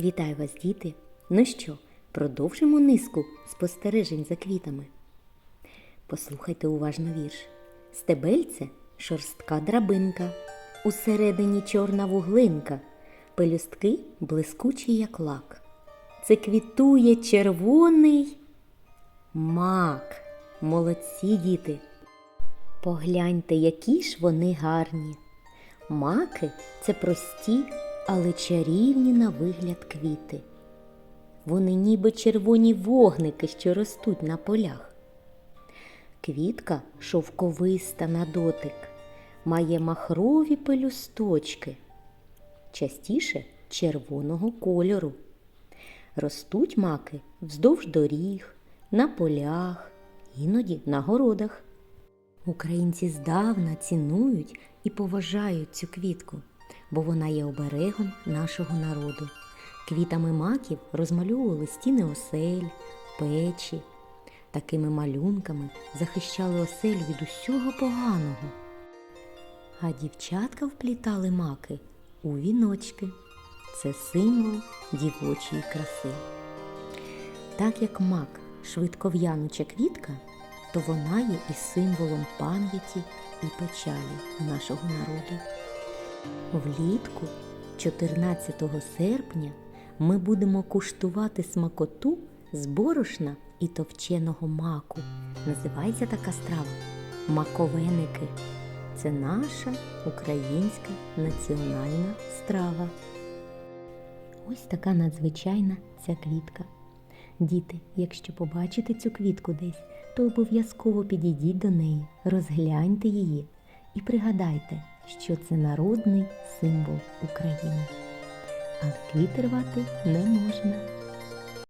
Вітаю вас, діти! Ну що, продовжимо низку спостережень за квітами. Послухайте уважно вірш. Стебельце шорстка драбинка, усередині чорна вуглинка, пелюстки блискучі, як лак. Це квітує червоний мак. Молодці діти. Погляньте, які ж вони гарні. Маки це прості, але чарівні на вигляд квіти. Вони ніби червоні вогники, що ростуть на полях. Квітка шовковиста на дотик, має махрові пелюсточки, частіше червоного кольору. Ростуть маки вздовж доріг, на полях, іноді на городах. Українці здавна цінують і поважають цю квітку, бо вона є оберегом нашого народу. Квітами маків розмальовували стіни осель, печі. Такими малюнками захищали оселю від усього поганого. А дівчатка вплітали маки у віночки. Це символ дівочої краси. Так як мак швидков'януча квітка, то вона є і символом пам'яті і печалі нашого народу. Влітку, 14 серпня, ми будемо куштувати смакоту з борошна і товченого маку. Називається така страва маковеники. Це наша українська національна страва. Ось така надзвичайна ця квітка. Діти, якщо побачите цю квітку десь, то обов'язково підійдіть до неї, розгляньте її і пригадайте, що це народний символ України. А квіти рвати не можна.